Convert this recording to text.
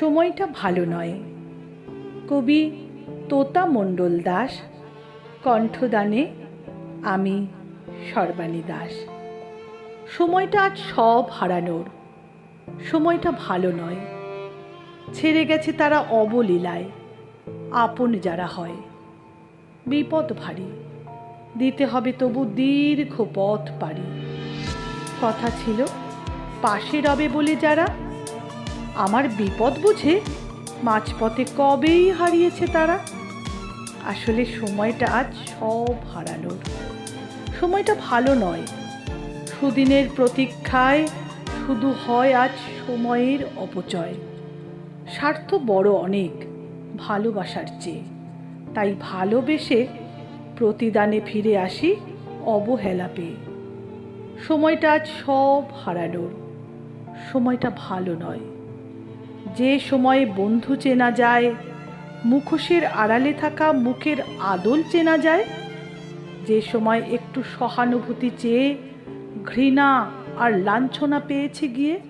সময়টা ভালো নয়। কবি তোতা মণ্ডল দাস, কণ্ঠদানে আমি সর্বাণী দাস। সময়টা আজ সব হারানোর, সময়টা ভালো নয়। ছেড়ে গেছে তারা অবলীলায়, আপন যারা হয়। বিপদ ভারী, দিতে হবে তবু দীর্ঘ পথ পারি। কথা ছিল পাশে রবে বলে যারা আমার বিপদ বুঝে মাঝপথে কবেই হারিয়েছে তারা? আসলে সময়টা আজ সব হারানোর। সময়টা ভালো নয়। সুদিনের প্রতীক্ষায় শুধু হয় আজ সময়ের অপচয়। স্বার্থ বড় অনেক, ভালোবাসার চেয়ে। তাই ভালোবেসে প্রতিদানে ফিরে আসি অবহেলা পেয়ে। সময়টা আজ সব হারানোর। সময়টা ভালো নয়। যে সময়ে বন্ধু চেনা যায়, মুখোশের আড়ালে থাকা মুখের আদল চেনা যায়, যে সময় একটু সহানুভূতি চেয়ে ঘৃণা আর লাঞ্ছনা পেয়েছে গিয়ে